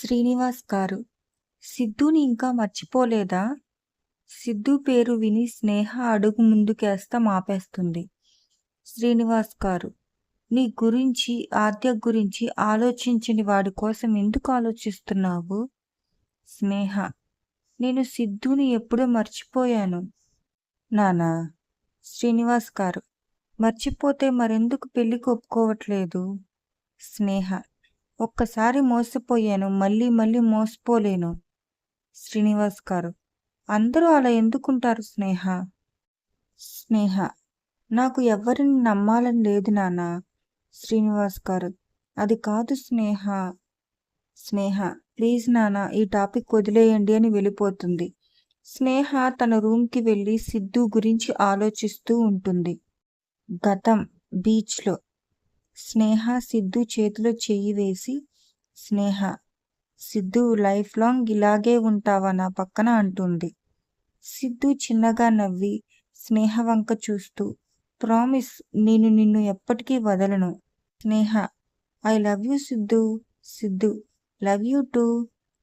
శ్రీనివాస్ గారు. సిద్ధుని ఇంకా మర్చిపోలేదా? సిద్ధు పేరు విని స్నేహ అడుగు ముందుకేస్తా మాపేస్తుంది. శ్రీనివాస్ గారు. నీ గురించి ఆద్య గురించి ఆలోచించని వాడి కోసం ఎందుకు ఆలోచిస్తున్నావు? స్నేహ. నేను సిద్ధుని ఎప్పుడో మర్చిపోయాను. నానా? శ్రీనివాస్ గారు. మర్చిపోతే మరెందుకు పెళ్ళి ఒప్పుకోవట్లేదు? స్నేహ. ఒక్కసారి మోసపోయాను మళ్ళీ మళ్ళీ మోసపోలేను. శ్రీనివాస్ గారు అందరూ అలా ఎందుకుంటారు స్నేహ? స్నేహ నాకు ఎవరిని నమ్మాలని లేదు నాన్న. శ్రీనివాస్ గారు అది కాదు స్నేహ. స్నేహ ప్లీజ్ నాన్న ఈ టాపిక్ వదిలేయండి అని వెళ్ళిపోతుంది. స్నేహ తన రూమ్కి వెళ్ళి సిద్ధు గురించి ఆలోచిస్తూ ఉంటుంది. గతం బీచ్లో స్నేహ సిద్ధు చేతిలో చెయ్యి వేసి స్నేహ సిద్ధు లైఫ్ లాంగ్ ఇలాగే ఉంటావా నా పక్కన? అంటుంది. సిద్ధు చిన్నగా నవ్వి స్నేహ వంక చూస్తూ ప్రామిస్ నేను నిన్ను ఎప్పటికీ వదలను. Sneha I love you Siddhu Siddhu love you too.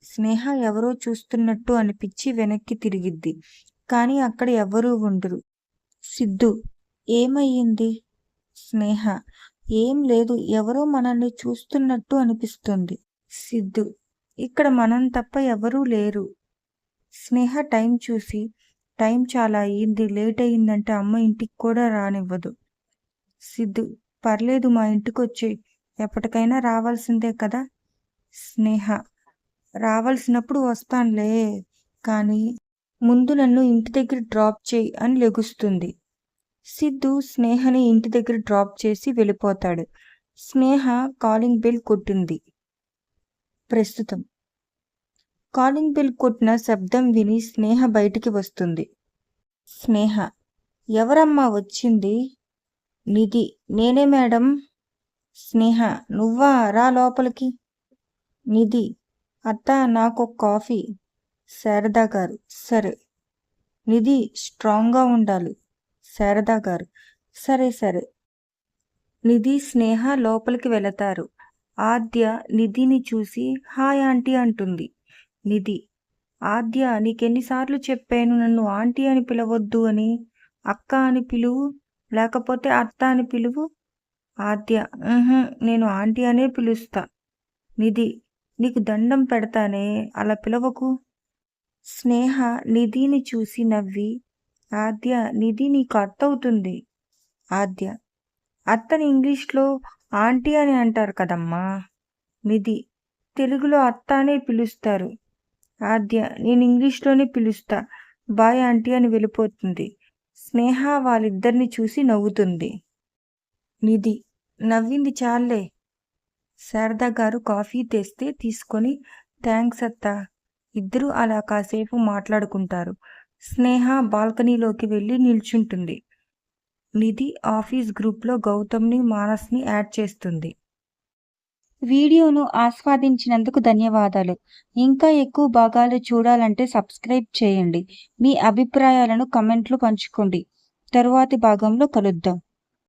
Sneha ఎవరో చూస్తున్నట్టు అనిపించి వెనక్కి తిరిగిద్ది కానీ అక్కడ ఎవరూ ఉండరు. సిద్ధు ఏమయ్యింది? స్నేహ ఏం లేదు ఎవరో మనల్ని చూస్తున్నట్టు అనిపిస్తుంది. సిద్ధు ఇక్కడ మనం తప్ప ఎవరూ లేరు. స్నేహ టైం చూసి టైం చాలా అయ్యింది లేట్ అయ్యిందంటే అమ్మ ఇంటికి కూడా రానివ్వదు. సిద్ధు పర్లేదు మా ఇంటికి వచ్చి ఎప్పటికైనా రావాల్సిందే కదా? స్నేహ రావాల్సినప్పుడు వస్తానులే కానీ ముందు నన్ను ఇంటి దగ్గర డ్రాప్ చేయి అని లెగుస్తుంది. సిద్ధు స్నేహని ఇంటి దగ్గర డ్రాప్ చేసి వెళ్ళిపోతాడు. స్నేహ కాలింగ్ బెల్ కొట్టింది. ప్రస్తుతం. కాలింగ్ బెల్ కొట్టిన శబ్దం విని స్నేహ బయటికి వస్తుంది. స్నేహ ఎవరమ్మా వచ్చింది? నిధి నేనే మేడం. స్నేహ నువ్వా? రా లోపలికి. నిధి అత్త నాకు కాఫీ. శారదా గారు సరే. నిధి స్ట్రాంగ్గా ఉండాలి. శారదా గారు. సరే సరే. నిధి స్నేహ లోపలికి వెళతారు. ఆద్య నిధిని చూసి హాయ్ ఆంటీ అంటుంది. నిధి ఆద్య నీకెన్నిసార్లు చెప్పాను నన్ను ఆంటీ అని పిలవద్దు అని. అక్క అని పిలువు లేకపోతే అత్త అని పిలువు? ఆద్య నేను ఆంటీ అనే పిలుస్తా. నిధి నీకు దండం పెడతానే అలా పిలవకు? స్నేహ నిధిని చూసి నవ్వి ఆద్య నిధి నీకు అర్థవుతుంది. ఆద్య అత్తని ఇంగ్లీష్లో ఆంటీ అని అంటారు కదమ్మా. నిధి తెలుగులో అత్త అనే పిలుస్తారు. ఆద్య నేను ఇంగ్లీష్లోనే పిలుస్తా. బాయ్ ఆంటీ అని వెళ్ళిపోతుంది. స్నేహ వాళ్ళిద్దరిని చూసి నవ్వుతుంది. నిధి నవ్వింది చాలే శారదా గారు కాఫీ తెస్తే తీసుకొని థ్యాంక్స్ అత్త. ఇద్దరూ అలా కాసేపు మాట్లాడుకుంటారు. స్నేహ బాల్కనీలోకి వెళ్ళి నిల్చుంటుంది. నిధి ఆఫీస్ గ్రూప్లో గౌతమ్ని మానస్ని యాడ్ చేస్తుంది. వీడియోను ఆస్వాదించినందుకు ధన్యవాదాలు. ఇంకా ఎక్కువ భాగాలు చూడాలంటే సబ్స్క్రైబ్ చేయండి. మీ అభిప్రాయాలను కమెంట్లు పంచుకోండి. తరువాతి భాగంలో కలుద్దాం.